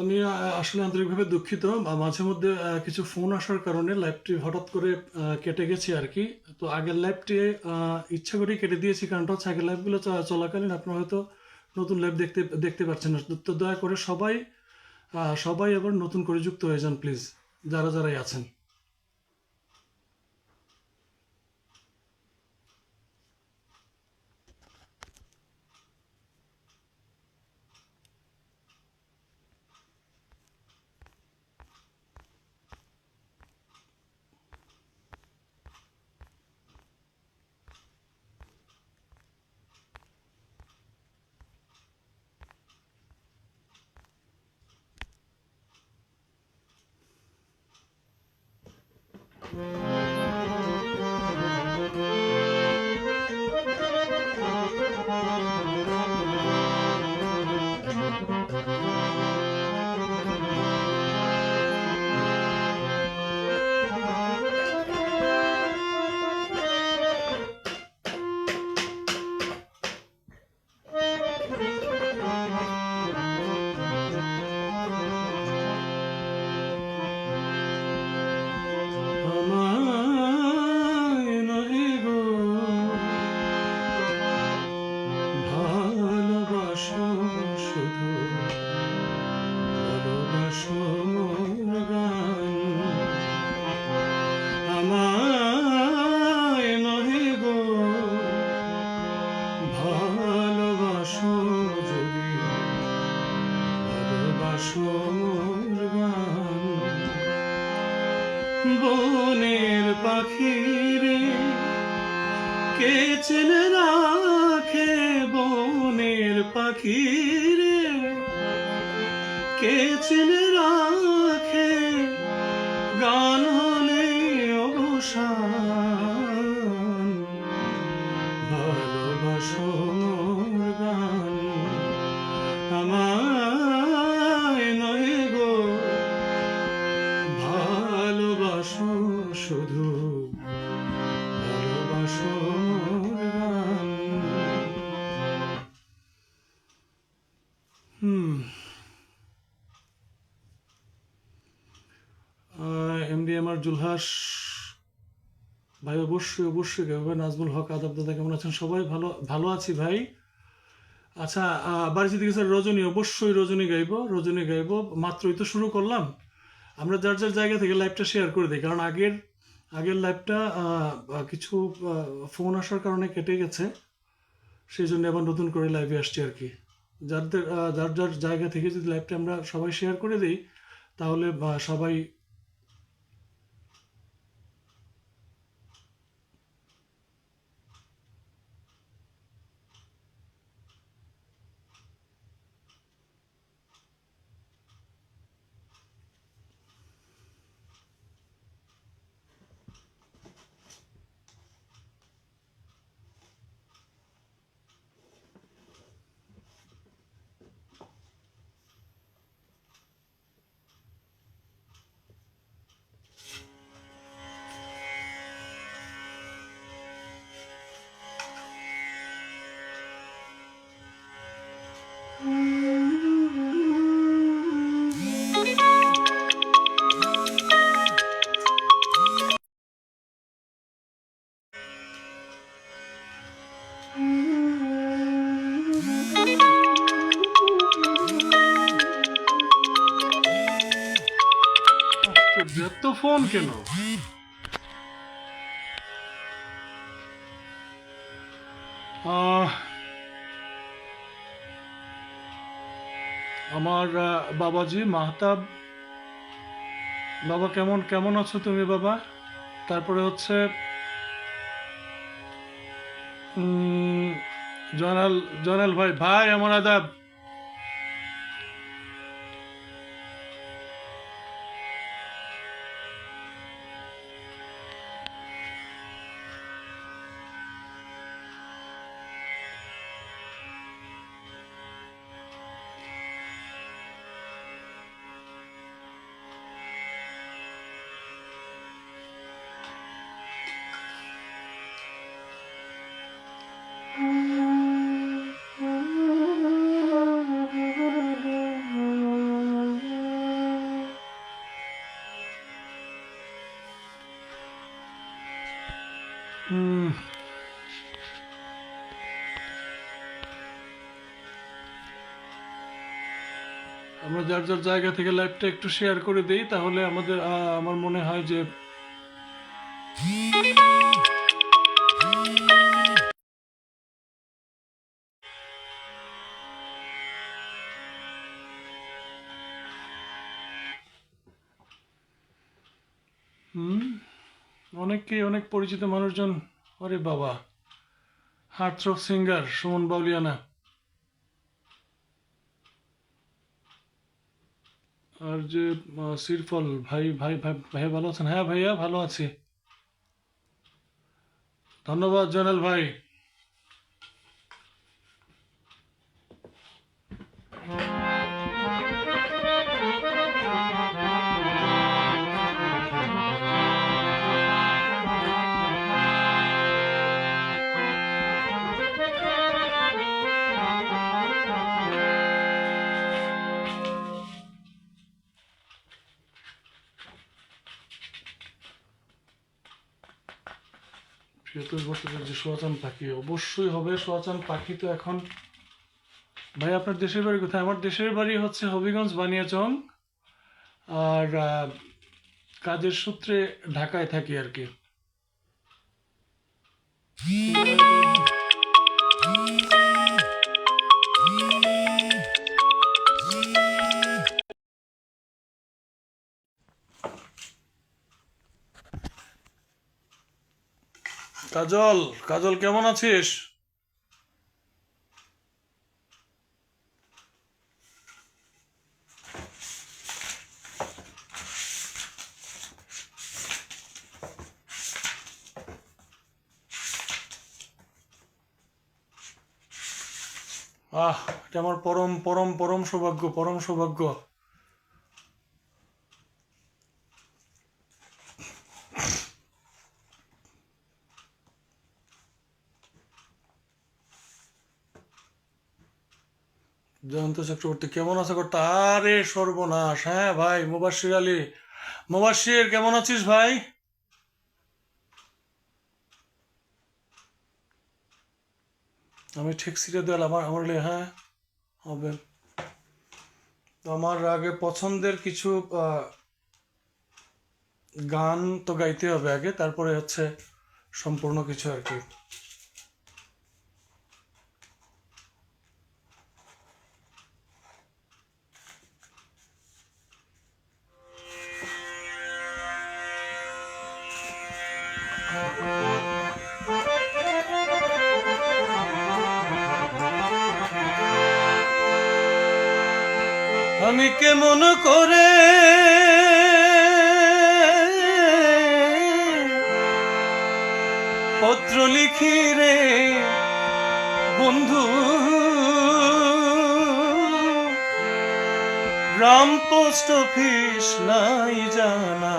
আমি আসলে আন্তরিকভাবে দুঃখিত। মাঝে মধ্যে কিছু ফোন আসার কারণে লাইভটি হঠাৎ করে কেটে গেছি আর কি তো আগের লাইভটি ইচ্ছা করেই কেটে দিয়েছি। কারণটা হচ্ছে আগের লাইভগুলো চলাকালীন আপনারা হয়তো নতুন লাইভ দেখতে দেখতে পাচ্ছেন না। তো দয়া করে সবাই সবাই আবার নতুন করে যুক্ত হয়ে যান প্লিজ। যারা, যারাই আছেন। বনের পাখিরে কে চেনে রাখে বনের পাখিরে? কে চেনে রাখে আমার জুলহাস। ভাই অবশ্যই অবশ্যই গাইবে নাজমুল হক আদাব দাদা কেমন আছেন? সবাই ভালো ভালো আছি ভাই। আচ্ছা আহ, বাড়িতে গেছে রজনী অবশ্যই রজনী গাইব রজনী গাইব। মাত্রই তো শুরু করলাম। আমরা যার যার জায়গা থেকে লাইভটা শেয়ার করে দিই কারণ আগের আগের লাইভটা কিছু ফোন আসার কারণে কেটে গেছে। সেই জন্য আবার নতুন করে লাইভে আসছি আর কি। যাদের যার যার জায়গা থেকে যদি লাইভটা আমরা সবাই শেয়ার করে দিই তাহলে সবাই এত ফোন কেন? আমার বাবাজি, মাহতাব, বাবা কেমন কেমন আছো তুমি বাবা? তারপরে হচ্ছে জয়নাল জয়নাল ভাই ভাই, আমার আদাব। আমরা যার যার জায়গা থেকে লাইভটা একটু শেয়ার করে দিই, তাহলে আমাদের আমার মনে হয় যে হুম? অনেক পরিচিত মানুষজন। আরে বাবা। Hearts of singer Suman Bauliana. আর যে সিরফল ভাই ভাই ভাই ভাই ভালো আছেন? হ্যাঁ ভাইয়া, ভালো আছি। ধন্যবাদ জয়নাল ভাই। প্রিয়তোষ যে সোয়াচান পাখি অবশ্যই হবে সোয়াচান পাখি তো এখন। ভাই, আপনার দেশের বাড়ি কোথায়? আমার দেশের বাড়ি হচ্ছে হবিগঞ্জ বানিয়াচং। আর কাজের সূত্রে ঢাকায় থাকি আর কি। কাজল কাজল কেমন আছিস? আহ এটা আমার পরম পরম পরম সৌভাগ্য পরম সৌভাগ্য। জয়ন্ত চক্রবর্তী, কেমন আছে কর্তা? আরে সর্বনাশ হ্যাঁ ভাই, মুবাশির আলী। মুবাশির, কেমন আছিস ভাই? আমি ঠিক সিটে দিল আমার আমার হ্যাঁ হবে। আমার আগে পছন্দের কিছু গান তো গাইতে হবে আগে, তারপরে হচ্ছে সম্পূর্ণ কিছু আর কি। আমি কেমন করে পত্র লিখি রে বন্ধু? গ্রাম পোস্ট অফিস নাই জানা।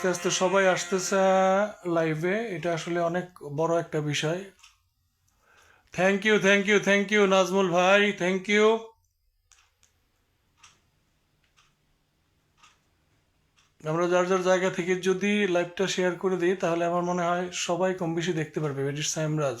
আস্তে আস্তে সবাই আসতেছে লাইভে এটা আসলে অনেক বড় একটা বিষয়। Thank you thank you thank you Nazmul ভাই থ্যাংক ইউ আমরা যার যার জায়গা থেকে যদি লাইভটা শেয়ার করে দিই, তাহলে আমার মনে হয় সবাই কম বেশি দেখতে পারবে। এডিট সাইমরাজ